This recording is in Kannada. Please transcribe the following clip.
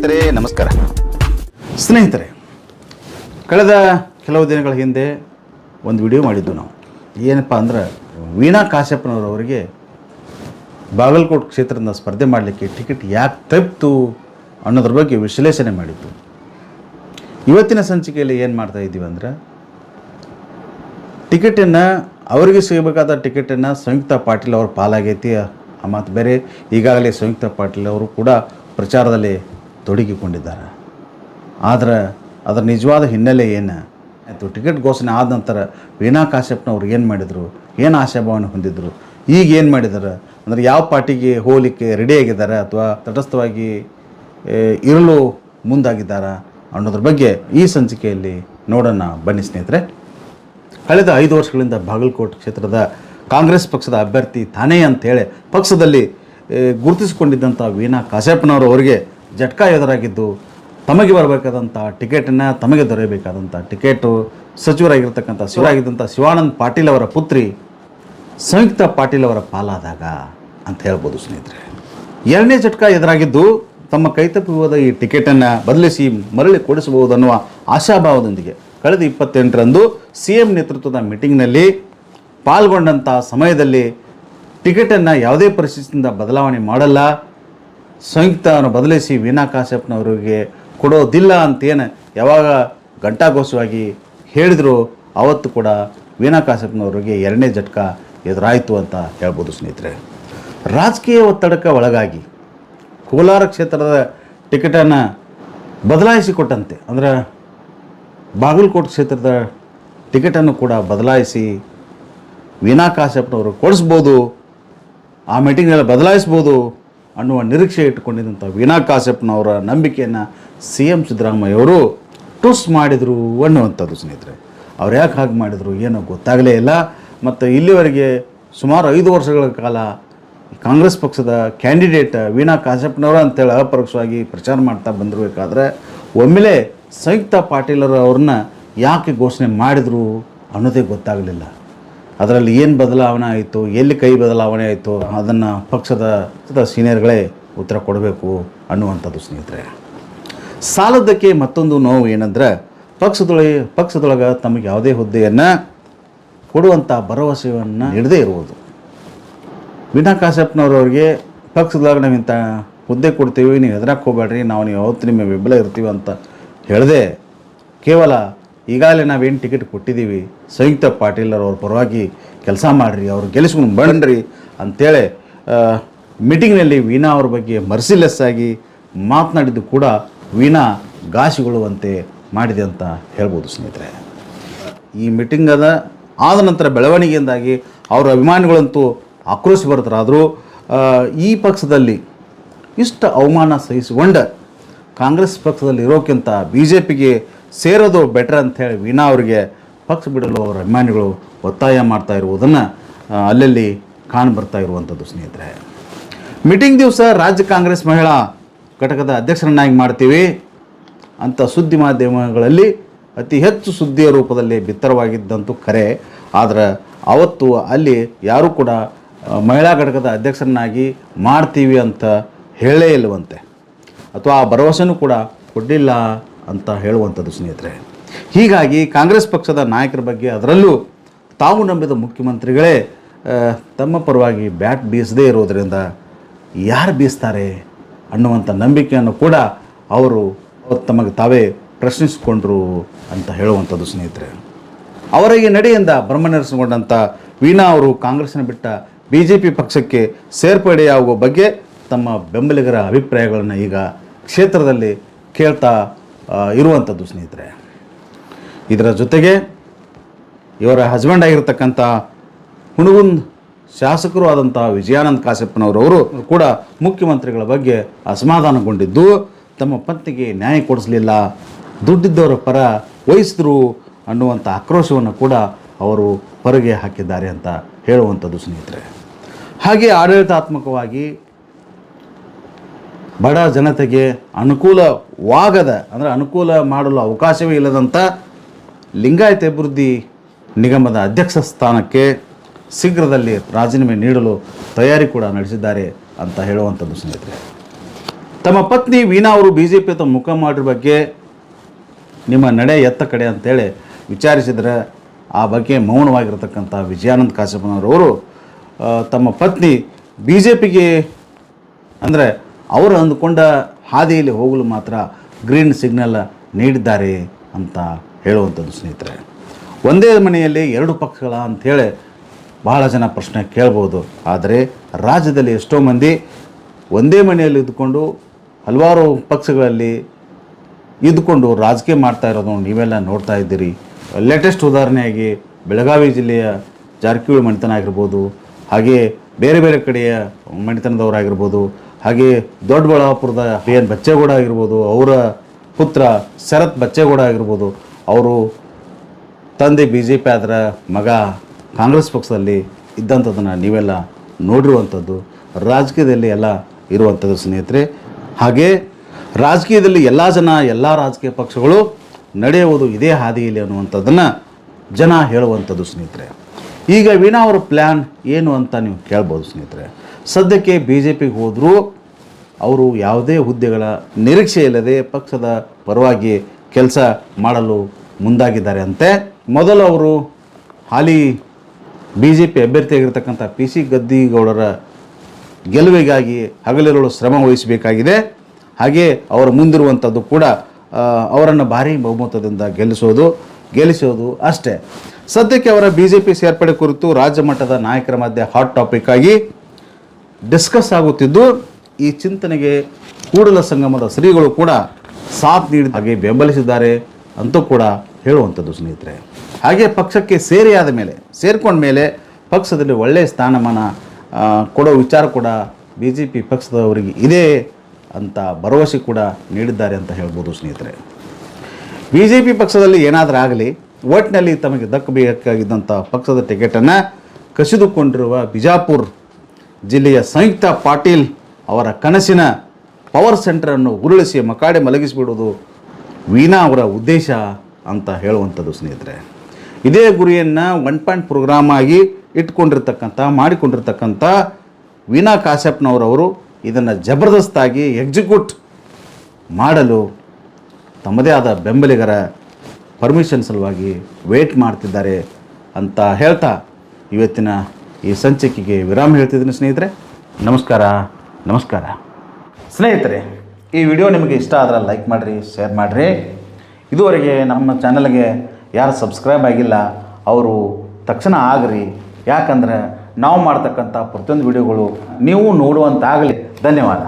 ಸ್ನೇಹಿತರೆ, ನಮಸ್ಕಾರ. ಸ್ನೇಹಿತರೆ, ಕಳೆದ ಕೆಲವು ದಿನಗಳ ಹಿಂದೆ ಒಂದು ವಿಡಿಯೋ ಮಾಡಿದ್ದು ನಾವು. ಏನಪ್ಪ ಅಂದ್ರೆ, ವೀಣಾ ಕಾಶ್ಯಪ್ಪನವರವರಿಗೆ ಬಾಗಲಕೋಟೆ ಕ್ಷೇತ್ರದಿಂದ ಸ್ಪರ್ಧೆ ಮಾಡಲಿಕ್ಕೆ ಟಿಕೆಟ್ ಯಾಕೆ ತಪ್ಪಿತು ಅನ್ನೋದ್ರ ಬಗ್ಗೆ ವಿಶ್ಲೇಷಣೆ ಮಾಡಿದ್ದು. ಇವತ್ತಿನ ಸಂಚಿಕೆಯಲ್ಲಿ ಏನು ಮಾಡ್ತಾ ಇದ್ದೀವಿ ಅಂದ್ರೆ, ಟಿಕೆಟನ್ನು, ಅವರಿಗೆ ಸಿಗಬೇಕಾದ ಟಿಕೆಟನ್ನು ಸಂಯುಕ್ತ ಪಾಟೀಲ್ ಅವ್ರ ಪಾಲಾಗೈತಿ. ಮತ್ತು ಬೇರೆ ಈಗಾಗಲೇ ಸಂಯುಕ್ತ ಪಾಟೀಲ್ ಅವರು ಕೂಡ ಪ್ರಚಾರದಲ್ಲಿ ತೊಡಗಿಕೊಂಡಿದ್ದಾರೆ. ಆದರೆ ಅದರ ನಿಜವಾದ ಹಿನ್ನೆಲೆ ಏನು? ಆಯಿತು ಟಿಕೆಟ್ ಘೋಷಣೆ ಆದ ನಂತರ ವೀಣಾ ಕಾಶ್ಯಪ್ನವ್ರು ಏನು ಮಾಡಿದರು? ಏನು ಆಶಾಭಾವನೆ ಹೊಂದಿದ್ರು? ಈಗ ಏನು ಮಾಡಿದ್ದಾರೆ ಅಂದರೆ ಯಾವ ಪಾರ್ಟಿಗೆ ಹೋಗಲಿಕ್ಕೆ ರೆಡಿ ಆಗಿದ್ದಾರೆ ಅಥವಾ ತಟಸ್ಥವಾಗಿ ಇರಲು ಮುಂದಾಗಿದ್ದಾರಾ ಅನ್ನೋದ್ರ ಬಗ್ಗೆ ಈ ಸಂಚಿಕೆಯಲ್ಲಿ ನೋಡೋಣ. ಬನ್ನಿ ಸ್ನೇಹಿತರೆ. ಕಳೆದ ಐದು ವರ್ಷಗಳಿಂದ ಬಾಗಲಕೋಟೆ ಕ್ಷೇತ್ರದ ಕಾಂಗ್ರೆಸ್ ಪಕ್ಷದ ಅಭ್ಯರ್ಥಿ ತಾನೇ ಅಂತೇಳಿ ಪಕ್ಷದಲ್ಲಿ ಏ, ಗುರುತಿಸಿಕೊಂಡಿದ್ದಂಥ ವೀಣಾ ಕಾಶ್ಯಪ್ಪನವರು ಅವರಿಗೆ ಜಟ್ಕಾ ಎದುರಾಗಿದ್ದು ತಮಗೆ ಬರಬೇಕಾದಂಥ ಟಿಕೆಟನ್ನು ತಮಗೆ ದೊರೆಯಬೇಕಾದಂಥ ಟಿಕೆಟು, ಸಚಿವರಾಗಿರ್ತಕ್ಕಂಥ ಶಿವರಾಗಿದ್ದಂಥ ಶಿವಾನಂದ್ ಪಾಟೀಲ್ ಅವರ ಪುತ್ರಿ ಸಂಯುಕ್ತ ಪಾಟೀಲ್ ಅವರ ಪಾಲಾದಾಗ ಅಂತ ಹೇಳ್ಬೋದು ಸ್ನೇಹಿತರೆ. ಎರಡನೇ ಜಟ್ಕ ಎದುರಾಗಿದ್ದು ತಮ್ಮ ಕೈತಪ್ಪಿರುವ ಈ ಟಿಕೆಟನ್ನು ಬದಲಿಸಿ ಮರಳಿ ಕೊಡಿಸಬಹುದು ಅನ್ನುವ ಆಶಾಭಾವದೊಂದಿಗೆ ಕಳೆದ ಇಪ್ಪತ್ತೆಂಟರಂದು ಸಿ ಎಂ ನೇತೃತ್ವದ ಮೀಟಿಂಗ್ನಲ್ಲಿ ಪಾಲ್ಗೊಂಡಂಥ ಸಮಯದಲ್ಲಿ ಟಿಕೆಟನ್ನು ಯಾವುದೇ ಪರಿಸ್ಥಿತಿಯಿಂದ ಬದಲಾವಣೆ ಮಾಡಲ್ಲ ಸಂಯುಕ್ತವನ್ನು ಬದಲಿಸಿ ವೀನಾ ಕಾಶ್ಯಪ್ನವರಿಗೆ ಕೊಡೋದಿಲ್ಲ ಅಂತೇನು ಯಾವಾಗ ಘಂಟಾಘೋಷವಾಗಿ ಹೇಳಿದ್ರು, ಅವತ್ತು ಕೂಡ ವೀನಾ ಕಾಶ್ಯಪ್ನವರಿಗೆ ಎರಡನೇ ಜಟ್ಕ ಎದುರಾಯಿತು ಅಂತ ಹೇಳ್ಬೋದು ಸ್ನೇಹಿತರೆ. ರಾಜಕೀಯ ಒತ್ತಡಕ್ಕೆ ಒಳಗಾಗಿ ಕೋಲಾರ ಕ್ಷೇತ್ರದ ಟಿಕೆಟನ್ನು ಬದಲಾಯಿಸಿಕೊಟ್ಟಂತೆ, ಅಂದರೆ ಬಾಗಲಕೋಟೆ ಕ್ಷೇತ್ರದ ಟಿಕೆಟನ್ನು ಕೂಡ ಬದಲಾಯಿಸಿ ವೀನಾ ಕಾಶ್ಯಪ್ನವರು ಕೊಡಿಸ್ಬೋದು, ಆ ಮೀಟಿಂಗ್ನಲ್ಲಿ ಬದಲಾಯಿಸ್ಬೋದು ಅನ್ನುವ ನಿರೀಕ್ಷೆ ಇಟ್ಟುಕೊಂಡಿದ್ದಂಥ ವೀಣಾ ಕಾಶ್ಯಪ್ನವರ ನಂಬಿಕೆಯನ್ನು ಸಿ ಎಂ ಸಿದ್ದರಾಮಯ್ಯವರು ಟುಸ್ ಮಾಡಿದರು ಅನ್ನುವಂಥದ್ದು ಸ್ನೇಹಿತರೆ. ಅವ್ರು ಯಾಕೆ ಹಾಗೆ ಮಾಡಿದರು ಏನೋ ಗೊತ್ತಾಗಲೇ ಇಲ್ಲ. ಮತ್ತು ಇಲ್ಲಿವರೆಗೆ ಸುಮಾರು ಐದು ವರ್ಷಗಳ ಕಾಲ ಕಾಂಗ್ರೆಸ್ ಪಕ್ಷದ ಕ್ಯಾಂಡಿಡೇಟ್ ವೀಣಾ ಕಾಶ್ಯಪ್ನವರ ಅಂತೇಳಿ ಅಪರೋಕ್ಷವಾಗಿ ಪ್ರಚಾರ ಮಾಡ್ತಾ ಬಂದಿರಬೇಕಾದ್ರೆ ಒಮ್ಮೆಲೆ ಸಂಯುಕ್ತ ಪಾಟೀಲರು ಅವ್ರನ್ನ ಯಾಕೆ ಘೋಷಣೆ ಮಾಡಿದರು ಅನ್ನೋದೇ ಗೊತ್ತಾಗಲಿಲ್ಲ. ಅದರಲ್ಲಿ ಏನು ಬದಲಾವಣೆ ಆಯಿತು, ಎಲ್ಲಿ ಕೈ ಬದಲಾವಣೆ ಆಯಿತು, ಅದನ್ನು ಪಕ್ಷದ ಸೀನಿಯರ್ಗಳೇ ಉತ್ತರ ಕೊಡಬೇಕು ಅನ್ನುವಂಥದ್ದು ಸ್ನೇಹಿತರೆ. ಸಾಲದ್ದಕ್ಕೆ ಮತ್ತೊಂದು ನೋವು ಏನಂದ್ರೆ, ಪಕ್ಷದೊಳಗೆ ಪಕ್ಷದೊಳಗೆ ತಮಗೆ ಯಾವುದೇ ಹುದ್ದೆಯನ್ನು ಕೊಡುವಂಥ ಭರವಸೆಯನ್ನು ನೀಡದೇ ಇರುವುದು. ವೀಣಾ ಕಾಶ್ಯಪ್ನವ್ರವ್ರಿಗೆ ಪಕ್ಷದೊಳಗೆ ನಾವು ಇಂಥ ಹುದ್ದೆ ಕೊಡ್ತೀವಿ, ನೀವು ಹೆದರಕ್ಕೆ ಹೋಗ್ಬೇಡ್ರಿ, ನಾವು ನೀವು ಯಾವತ್ತು ನಿಮ್ಮ ಬೆಂಬಲ ಇರ್ತೀವಿ ಅಂತ ಹೇಳದೆ ಕೇವಲ ಈಗಾಗಲೇ ನಾವೇನು ಟಿಕೆಟ್ ಕೊಟ್ಟಿದ್ದೀವಿ, ಸಂಯುಕ್ತ ಪಾಟೀಲರ್ ಅವ್ರ ಪರವಾಗಿ ಕೆಲಸ ಮಾಡಿರಿ, ಅವ್ರು ಗೆಲ್ಲಿಸ್ಕೊಂಡು ಬಣ್ರಿ ಅಂಥೇಳಿ ಮೀಟಿಂಗ್ನಲ್ಲಿ ವೀಣಾ ಅವ್ರ ಬಗ್ಗೆ ಮರ್ಸಿಲೆಸ್ ಆಗಿ ಮಾತನಾಡಿದ್ದು ಕೂಡ ವೀಣಾ ಗಾಸಿಗೊಳ್ಳುವಂತೆ ಮಾಡಿದೆ ಅಂತ ಹೇಳ್ಬೋದು ಸ್ನೇಹಿತರೆ. ಈ ಮೀಟಿಂಗ್ ಅದ ಆದ ನಂತರ ಬೆಳವಣಿಗೆಯಿಂದಾಗಿ ಅವರ ಅಭಿಮಾನಿಗಳಂತೂ ಆಕ್ರೋಶ ಬರ್ತಾರಾದರೂ ಈ ಪಕ್ಷದಲ್ಲಿ ಇಷ್ಟು ಅವಮಾನ ಸಹಿಸಿಕೊಂಡ ಕಾಂಗ್ರೆಸ್ ಪಕ್ಷದಲ್ಲಿ ಇರೋಕ್ಕಿಂತ ಬಿ ಜೆ ಪಿಗೆ ಸೇರೋದು ಬೆಟರ್ ಅಂಥೇಳಿ ವೀಣಾ ಅವರಿಗೆ ಪಕ್ಷ ಬಿಡಲು ಅವರ ಅಭಿಮಾನಿಗಳು ಒತ್ತಾಯ ಮಾಡ್ತಾ ಇರುವುದನ್ನು ಅಲ್ಲಲ್ಲಿ ಕಾಣ್ ಬರ್ತಾ ಇರುವಂಥದ್ದು ಸ್ನೇಹಿತರೆ. ಮೀಟಿಂಗ್ ದಿವಸ ರಾಜ್ಯ ಕಾಂಗ್ರೆಸ್ ಮಹಿಳಾ ಘಟಕದ ಅಧ್ಯಕ್ಷರನ್ನಾಗಿ ಮಾಡ್ತೀವಿ. ಅಂತ ಸುದ್ದಿ ಮಾಧ್ಯಮಗಳಲ್ಲಿ ಅತಿ ಹೆಚ್ಚು ಸುದ್ದಿಯ ರೂಪದಲ್ಲಿ ಬಿತ್ತರವಾಗಿದ್ದಂತೂ ಕರೆ. ಆದರೆ ಅವತ್ತು ಅಲ್ಲಿ ಯಾರೂ ಕೂಡ ಮಹಿಳಾ ಘಟಕದ ಅಧ್ಯಕ್ಷರನ್ನಾಗಿ ಮಾಡ್ತೀವಿ ಅಂತ ಹೇಳೇ ಇಲ್ಲವಂತೆ. ಅಥವಾ ಆ ಭರವಸೆನೂ ಕೂಡ ಕೊಡಲಿಲ್ಲ. ಅಂತ ಹೇಳುವಂಥದ್ದು ಸ್ನೇಹಿತರೆ. ಹೀಗಾಗಿ ಕಾಂಗ್ರೆಸ್ ಪಕ್ಷದ ನಾಯಕರ ಬಗ್ಗೆ ಅದರಲ್ಲೂ ತಾವು ನಂಬಿದ ಮುಖ್ಯಮಂತ್ರಿಗಳೇ ತಮ್ಮ ಪರವಾಗಿ ಬ್ಯಾಟ್ ಬೀಸದೇ ಇರೋದರಿಂದ ಯಾರು ಬೀಸ್ತಾರೆ ಅನ್ನುವಂಥ ನಂಬಿಕೆಯನ್ನು ಕೂಡ ಅವರು ತಮಗೆ ತಾವೇ ಪ್ರಶ್ನಿಸಿಕೊಂಡ್ರು ಅಂತ ಹೇಳುವಂಥದ್ದು ಸ್ನೇಹಿತರೆ. ಅವರ ಈ ನಡೆಯಿಂದ ಭ್ರಮನಿರಸಗೊಂಡಂಥ ವೀಣಾ ಅವರು ಕಾಂಗ್ರೆಸ್ನ ಬಿಟ್ಟ ಬಿ ಜೆ ಪಿ ಪಕ್ಷಕ್ಕೆ ಸೇರ್ಪಡೆಯಾಗುವ ಬಗ್ಗೆ ತಮ್ಮ ಬೆಂಬಲಿಗರ ಅಭಿಪ್ರಾಯಗಳನ್ನು ಈಗ ಕ್ಷೇತ್ರದಲ್ಲಿ ಕೇಳ್ತಾ ಇರುವಂಥದ್ದು ಸ್ನೇಹಿತರೆ. ಇದರ ಜೊತೆಗೆ ಇವರ ಹಸ್ಬೆಂಡ್ ಆಗಿರ್ತಕ್ಕಂಥ ಹುಣಗುಂದ್ ಶಾಸಕರು ಆದಂಥ ವಿಜಯಾನಂದ ಕಾಶ್ಯಪ್ಪನವರವರು ಕೂಡ ಮುಖ್ಯಮಂತ್ರಿಗಳ ಬಗ್ಗೆ ಅಸಮಾಧಾನಗೊಂಡಿದ್ದು, ತಮ್ಮ ಪತ್ನಿಗೆ ನ್ಯಾಯ ಕೊಡಿಸಲಿಲ್ಲ, ದುಡ್ಡಿದ್ದವರ ಪರ ವಹಿಸಿದ್ರು ಅನ್ನುವಂಥ ಆಕ್ರೋಶವನ್ನು ಕೂಡ ಅವರು ಹೊರಗೆ ಹಾಕಿದ್ದಾರೆ ಅಂತ ಹೇಳುವಂಥದ್ದು ಸ್ನೇಹಿತರೆ. ಹಾಗೆ ಆಡಳಿತಾತ್ಮಕವಾಗಿ ಬಡ ಜನತೆಗೆ ಅನುಕೂಲವಾಗದ, ಅಂದರೆ ಅನುಕೂಲ ಮಾಡಲು ಅವಕಾಶವೇ ಇಲ್ಲದಂಥ ಲಿಂಗಾಯತ ಅಭಿವೃದ್ಧಿ ನಿಗಮದ ಅಧ್ಯಕ್ಷ ಸ್ಥಾನಕ್ಕೆ ಶೀಘ್ರದಲ್ಲಿ ರಾಜೀನಾಮೆ ನೀಡಲು ತಯಾರಿ ಕೂಡ ನಡೆಸಿದ್ದಾರೆ ಅಂತ ಹೇಳುವಂಥದ್ದು ಸ್ನೇಹಿತರೆ. ತಮ್ಮ ಪತ್ನಿ ವೀಣಾ ಅವರು ಬಿ ಜೆ ಪಿ ತಮ್ಮ ಮುಖ ಮಾಡಿರ ಬಗ್ಗೆ ನಿಮ್ಮ ನಡೆ ಎತ್ತ ಕಡೆ ಅಂತೇಳಿ ವಿಚಾರಿಸಿದರೆ ಆ ಬಗ್ಗೆ ಮೌನವಾಗಿರತಕ್ಕಂಥ ವಿಜಯಾನಂದ ಕಾಶಪ್ಪನವರವರು ತಮ್ಮ ಪತ್ನಿ ಬಿ ಜೆ ಪಿಗೆ ಅಂದರೆ ಅವರು ಅಂದುಕೊಂಡ ಹಾದಿಯಲ್ಲಿ ಹೋಗಲು ಮಾತ್ರ ಗ್ರೀನ್ ಸಿಗ್ನಲ್ ನೀಡಿದ್ದಾರೆ ಅಂತ ಹೇಳುವಂಥದ್ದು ಸ್ನೇಹಿತರೆ. ಒಂದೇ ಮನೆಯಲ್ಲಿ ಎರಡು ಪಕ್ಷಗಳ ಅಂಥೇಳಿ ಬಹಳ ಜನ ಪ್ರಶ್ನೆ ಕೇಳ್ಬೋದು. ಆದರೆ ರಾಜ್ಯದಲ್ಲಿ ಎಷ್ಟೋ ಮಂದಿ ಒಂದೇ ಮನೆಯಲ್ಲಿ ಇದ್ದುಕೊಂಡು ಹಲವಾರು ಪಕ್ಷಗಳಲ್ಲಿ ಇದ್ದುಕೊಂಡು ರಾಜಕೀಯ ಮಾಡ್ತಾ ಇರೋದು ನೀವೆಲ್ಲ ನೋಡ್ತಾ ಇದ್ದೀರಿ. ಲೇಟೆಸ್ಟ್ ಉದಾಹರಣೆಯಾಗಿ ಬೆಳಗಾವಿ ಜಿಲ್ಲೆಯ ಜಾರಕಿಹೊಳಿ ಮಣಿತನ ಆಗಿರ್ಬೋದು, ಹಾಗೆಯೇ ಬೇರೆ ಬೇರೆ ಕಡೆಯ ಮಣಿತನದವರಾಗಿರ್ಬೋದು ಹಾಗೆ ದೊಡ್ಡಬಳ್ಳಾಪುರದ ಬಿ ಎನ್ ಬಚ್ಚೇಗೌಡ ಆಗಿರ್ಬೋದು, ಅವರ ಪುತ್ರ ಶರತ್ ಬಚ್ಚೇಗೌಡ ಆಗಿರ್ಬೋದು, ಅವರು ತಂದೆ ಬಿ ಜೆ ಪಿ ಆದರ ಮಗ ಕಾಂಗ್ರೆಸ್ ಪಕ್ಷದಲ್ಲಿ ಇದ್ದಂಥದ್ದನ್ನು ನೀವೆಲ್ಲ ನೋಡಿರುವಂಥದ್ದು, ರಾಜಕೀಯದಲ್ಲಿ ಎಲ್ಲ ಇರುವಂಥದ್ದು ಸ್ನೇಹಿತರೆ. ಹಾಗೆ ರಾಜಕೀಯದಲ್ಲಿ ಎಲ್ಲ ಜನ, ಎಲ್ಲ ರಾಜಕೀಯ ಪಕ್ಷಗಳು ನಡೆಯುವುದು ಇದೇ ಹಾದಿಯಲ್ಲಿ ಅನ್ನುವಂಥದ್ದನ್ನು ಜನ ಹೇಳುವಂಥದ್ದು ಸ್ನೇಹಿತರೆ. ಈಗ ವೀಣಾ ಅವರ ಪ್ಲ್ಯಾನ್ ಏನು ಅಂತ ನೀವು ಕೇಳ್ಬೋದು ಸ್ನೇಹಿತರೆ. ಸದ್ಯಕ್ಕೆ ಬಿ ಜೆ ಪಿಗೆ ಹೋದರೂ ಅವರು ಯಾವುದೇ ಹುದ್ದೆಗಳ ನಿರೀಕ್ಷೆ ಇಲ್ಲದೆ ಪಕ್ಷದ ಪರವಾಗಿ ಕೆಲಸ ಮಾಡಲು ಮುಂದಾಗಿದ್ದಾರೆ ಅಂತೆ. ಮೊದಲು ಅವರು ಹಾಲಿ ಬಿ ಜೆ ಪಿ ಅಭ್ಯರ್ಥಿಯಾಗಿರ್ತಕ್ಕಂಥ ಪಿ ಸಿ ಗದ್ದಿಗೌಡರ ಗೆಲುವಿಗಾಗಿ ಹಗಲಿರುಳು ಶ್ರಮ ವಹಿಸಬೇಕಾಗಿದೆ. ಹಾಗೆ ಅವರ ಮುಂದಿರುವಂಥದ್ದು ಕೂಡ ಅವರನ್ನು ಭಾರಿ ಬಹುಮತದಿಂದ ಗೆಲ್ಲಿಸೋದು ಗೆಲ್ಲಿಸೋದು ಅಷ್ಟೇ. ಸದ್ಯಕ್ಕೆ ಅವರ ಬಿ ಜೆ ಪಿ ಸೇರ್ಪಡೆ ಕುರಿತು ರಾಜ್ಯ ಮಟ್ಟದ ನಾಯಕರ ಮಧ್ಯೆ ಹಾಟ್ ಟಾಪಿಕ್ ಆಗಿ ಡಿಸ್ಕಸ್ ಆಗುತ್ತಿದ್ದು, ಈ ಚಿಂತನೆಗೆ ಕೂಡಲ ಸಂಗಮದ ಶ್ರೀಗಳು ಕೂಡ ಸಾಥ್ ನೀಡಿದ ಹಾಗೆ ಬೆಂಬಲಿಸಿದ್ದಾರೆ ಅಂತೂ ಕೂಡ ಹೇಳುವಂಥದ್ದು ಸ್ನೇಹಿತರೆ. ಹಾಗೆ ಪಕ್ಷಕ್ಕೆ ಸೇರಿಯಾದ ಮೇಲೆ, ಸೇರ್ಕೊಂಡ ಮೇಲೆ ಪಕ್ಷದಲ್ಲಿ ಒಳ್ಳೆಯ ಸ್ಥಾನಮಾನ ಕೊಡೋ ವಿಚಾರ ಕೂಡ ಬಿ ಜೆ ಪಿ ಪಕ್ಷದವರಿಗೆ ಇದೆ ಅಂತ ಭರವಸೆ ಕೂಡ ನೀಡಿದ್ದಾರೆ ಅಂತ ಹೇಳ್ಬೋದು ಸ್ನೇಹಿತರೆ. ಬಿ ಜೆ ಪಿ ಪಕ್ಷದಲ್ಲಿ ಏನಾದರೂ ಆಗಲಿ ಒಟ್ಟಿನಲ್ಲಿ ತಮಗೆ ದಕ್ಕಬೇಕಾಗಿದ್ದಂಥ ಪಕ್ಷದ ಟಿಕೆಟನ್ನು ಕಸಿದುಕೊಂಡಿರುವ ಬಿಜಾಪುರ್ ಜಿಲ್ಲೆಯ ಸಂಯುಕ್ತ ಪಾಟೀಲ್ ಅವರ ಕನಸಿನ ಪವರ್ ಸೆಂಟರನ್ನು ಉರುಳಿಸಿ ಮಕಾಡೆ ಮಲಗಿಸಿಬಿಡುವುದು ವೀಣಾ ಅವರ ಉದ್ದೇಶ ಅಂತ ಹೇಳುವಂಥದ್ದು ಸ್ನೇಹಿತರೆ. ಇದೇ ಗುರಿಯನ್ನು ಒನ್ ಪಾಯಿಂಟ್ ಪ್ರೋಗ್ರಾಮ್ ಆಗಿ ಇಟ್ಕೊಂಡಿರ್ತಕ್ಕಂಥ, ಮಾಡಿಕೊಂಡಿರ್ತಕ್ಕಂಥ ವೀಣಾ ಕಾಶ್ಯಪ್ನವರವರು ಇದನ್ನು ಜಬರ್ದಸ್ತಾಗಿ ಎಕ್ಸಿಕ್ಯೂಟ್ ಮಾಡಲು ತಮ್ಮದೇ ಆದ ಬೆಂಬಲಿಗರ ಪರ್ಮಿಷನ್ ಸಲುವಾಗಿ ವೇಟ್ ಮಾಡ್ತಿದ್ದಾರೆ ಅಂತ ಹೇಳ್ತಾ ಇವತ್ತಿನ ಈ ಸಂಚಿಕೆಗೆ ವಿರಾಮ ಹೇಳ್ತಿದ್ದೀನಿ ಸ್ನೇಹಿತರೆ. ನಮಸ್ಕಾರ ನಮಸ್ಕಾರ. ಸ್ನೇಹಿತರೆ, ಈ ವಿಡಿಯೋ ನಿಮಗೆ ಇಷ್ಟ ಆದ್ರೆ ಲೈಕ್ ಮಾಡಿರಿ ಶೇರ್ ಮಾಡಿರಿ. ಇದುವರೆಗೆ ನಮ್ಮ ಚಾನಲ್ಗೆ ಯಾರು ಸಬ್ಸ್ಕ್ರೈಬ್ ಆಗಿಲ್ಲ, ಅವರು ತಕ್ಷಣ ಆಗ್ರಿ. ಯಾಕಂದ್ರೆ ನಾವು ಮಾಡ್ತಕ್ಕಂಥ ಪ್ರತಿಯೊಂದು ವಿಡಿಯೋಗಳು ನೀವು ನೋಡುವಂತಾಗಲಿ. ಧನ್ಯವಾದ.